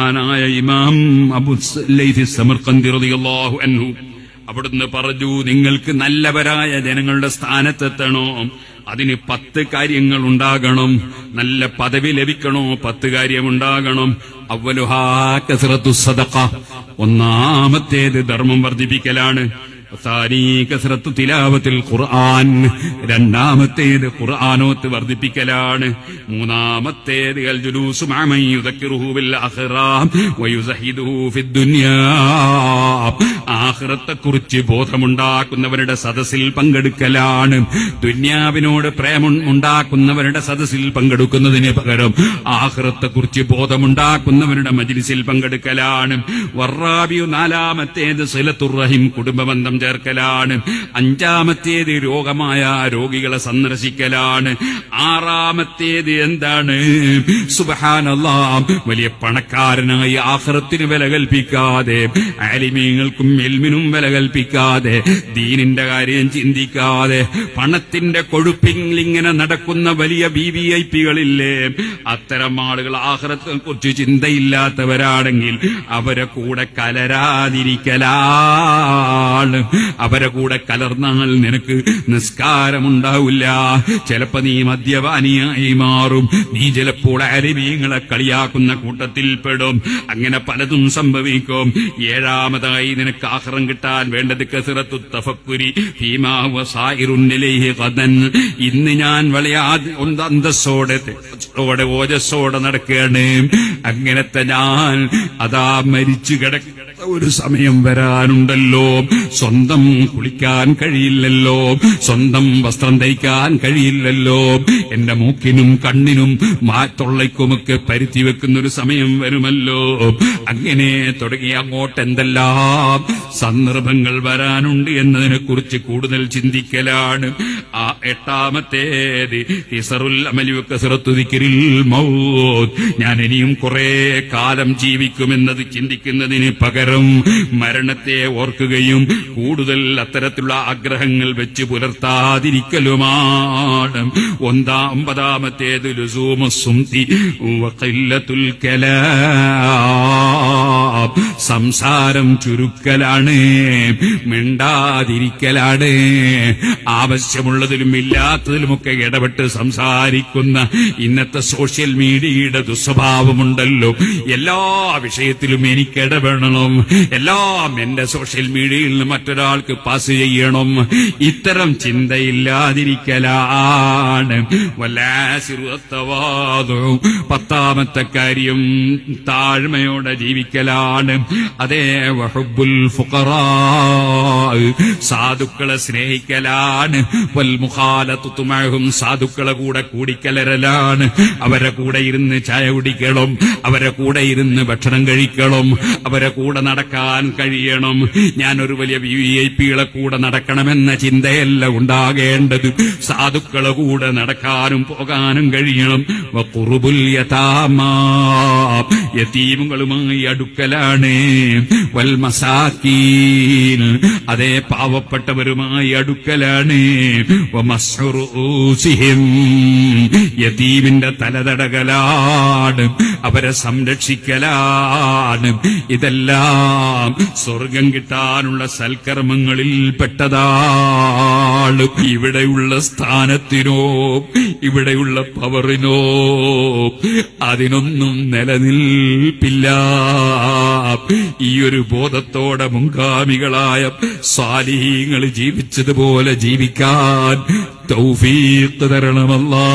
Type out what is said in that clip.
മഹാനായ ഇമാം അബു ലൈഥി സമർക്കന്തി റളിയല്ലാഹു അൻഹു അവിടുന്ന് പറഞ്ഞു നിങ്ങൾക്ക് നല്ലവരായ ജനങ്ങളുടെ സ്ഥാനത്തെത്തണോ? അതിന് പത്ത് കാര്യങ്ങൾ ഉണ്ടാകണം. നല്ല പദവി ലഭിക്കണോ? പത്ത് കാര്യം ഉണ്ടാകണം. അവലുഹാ കസറത്തു സദക്ക ഒന്നാമത്തേത് ധർമ്മം വർദ്ധിപ്പിക്കലാണ്. തിലാവത്തിൽ ഖുർആൻ. രണ്ടാമത്തേത് ഖുർആാനോത്ത് വർദ്ധിപ്പിക്കലാണ്. മൂന്നാമത്തേത് ആഖിറത്തെക്കുറിച്ച് ബോധമുണ്ടാക്കുന്നവരുടെ സദസ്സിൽ പങ്കെടുക്കലാണ്. ദുന്യാവിനോട് പ്രേമം ഉണ്ടാക്കുന്നവരുടെ സദസ്സിൽ പങ്കെടുക്കുന്നതിന് പകരം ആഹ്റത്തെക്കുറിച്ച് ബോധമുണ്ടാക്കുന്നവരുടെ മജിലിസിൽ പങ്കെടുക്കലാണ്. വറാബിയു നാലാമത്തേത് സിലത്തുറഹിം കുടുംബബന്ധം ചേർക്കലാണ്. അഞ്ചാമത്തേത് രോഗമായ രോഗികളെ സന്ദർശിക്കലാണ്. ആറാമത്തേത് എന്താണ്? സുബഹാനല്ലാം വലിയ പണക്കാരനായി ആഹ്റത്തിന് വില കൽപ്പിക്കാതെ ആലിമീങ്ങൾക്കും എൽമിനും വില കൽപ്പിക്കാതെ ദീനിന്റെ കാര്യം ചിന്തിക്കാതെ പണത്തിന്റെ കൊഴുപ്പിങ്ങനെ നടക്കുന്ന വലിയ ബി വി ഐ പികളില്ലേ അത്തരം ആളുകൾ ആഹ്റത്തെ കുറിച്ച് ചിന്തയില്ലാത്തവരാണെങ്കിൽ അവരെ കൂടെ കലരാതിരിക്കലാണ്. അവരെ കൂടെ കലർന്നാൽ നിനക്ക് നിസ്കാരമുണ്ടാവില്ല. ചിലപ്പോ നീ മദ്യപാനിയായി മാറും. നീ ചിലപ്പോൾ അരിമീങ്ങളെ കളിയാക്കുന്ന കൂട്ടത്തിൽ പെടും. അങ്ങനെ പലതും സംഭവിക്കും. ഏഴാമതായി നിനക്ക് ആഹ്റം കിട്ടാൻ വേണ്ടത് കസിറത്തു തഫക്കുരി ഇന്ന് ഞാൻ വളരെ ഓജസ്സോടെ നടക്കുകയാണ് അങ്ങനത്തെ ഞാൻ അതാ മരിച്ചു കിടക്കുന്ന ഒരു സമയം വരാനുണ്ടല്ലോ. സ്വന്തം കുളിക്കാൻ കഴിയില്ലല്ലോ. സ്വന്തം വസ്ത്രം ധരിക്കാൻ കഴിയില്ലല്ലോ. എന്റെ മൂക്കിനും കണ്ണിനും മാത്തൊള്ളയ്ക്കുമൊക്കെ പരുത്തി വെക്കുന്ന ഒരു സമയം വരുമല്ലോ. അങ്ങനെ തുടങ്ങി അങ്ങോട്ട് എന്തെല്ലാം സന്ദർഭങ്ങൾ വരാനുണ്ട് എന്നതിനെ കുറിച്ച് കൂടുതൽ ചിന്തിക്കലാണ്. ആ എട്ടാമത്തേത് ഇസറുൽ അമലിവൊക്കെ സിറത്തുതിക്കിരിൽ മൗ ഞാൻ ഇനിയും കുറെ കാലം ജീവിക്കുമെന്നത് ചിന്തിക്കുന്നതിന് പകരം മരണത്തെ ഓർക്കുകയും കൂടുതൽ അത്തരത്തിലുള്ള ആഗ്രഹങ്ങൾ വെച്ച് പുലർത്താതിരിക്കലുമാണ്. ഒന്നാം ഒമ്പതാമത്തേത് ലുസൂമുസുംതി കലാം. സംസാരം ചുരുക്കലാണ് മിണ്ടാതിരിക്കലാണ്. ആവശ്യമുള്ളതിലും ഇല്ലാത്തതിലുമൊക്കെ ഇടപെട്ട് സംസാരിക്കുന്ന ഇന്നത്തെ സോഷ്യൽ മീഡിയയുടെ ദുസ്വഭാവമുണ്ടല്ലോ. എല്ലാ വിഷയത്തിലും എനിക്ക് ഇടപെടണം എല്ലാം എന്റെ സോഷ്യൽ മീഡിയയിൽ നിന്ന് മറ്റൊരാൾക്ക് പാസ് ചെയ്യണം. ഇത്തരം ചിന്തയില്ലാതിരിക്കലാണ്. പത്താമത്തെ കാര്യം താഴ്മയോടെ ജീവിക്കലാണ്. അതേ വഹുബുൽ ഫുഖറാ സാധുക്കളെ സ്നേഹിക്കലാണ്. വൽ സാധുക്കളെ കൂടെ കൂടിക്കലരലാണ്. അവരെ കൂടെ ഇരുന്ന് ചായ കുടിക്കണം. അവരെ കൂടെ ഇരുന്ന് ഭക്ഷണം കഴിക്കണം. അവരെ കൂടെ നടക്കാൻ കഴിയണം. ഞാൻ ഒരു വലിയ വി ഐ പികളെ കൂടെ നടക്കണമെന്ന ചിന്തയല്ല ഉണ്ടാകേണ്ടത്. സാധുക്കളെ കൂടെ നടക്കാനും പോകാനും കഴിയണം. യതീമുകളുമായി അടുക്കലാണ്. വൽ അതേ പാവപ്പെട്ടവരുമായി അടുക്കലാണ്. യതീവിന്റെ തലതടകലാണ്. അവരെ സംരക്ഷിക്കലാണ്. ഇതെല്ലാം സ്വർഗം കിട്ടാനുള്ള സൽക്കർമ്മങ്ങളിൽ പെട്ടതാണ് ഇവിടെയുള്ള സ്ഥാനത്തിനോ ഇവിടെയുള്ള പവറിനോ അതിനൊന്നും നിലനിൽപ്പില്ല. ഈ ഒരു ബോധത്തോടെ മുൻഗാമികളായ സ്വാലിഹീങ്ങൾ ജീവിച്ചതുപോലെ ജീവിക്കാൻ തൗഫീഖ് തരണമല്ലാ.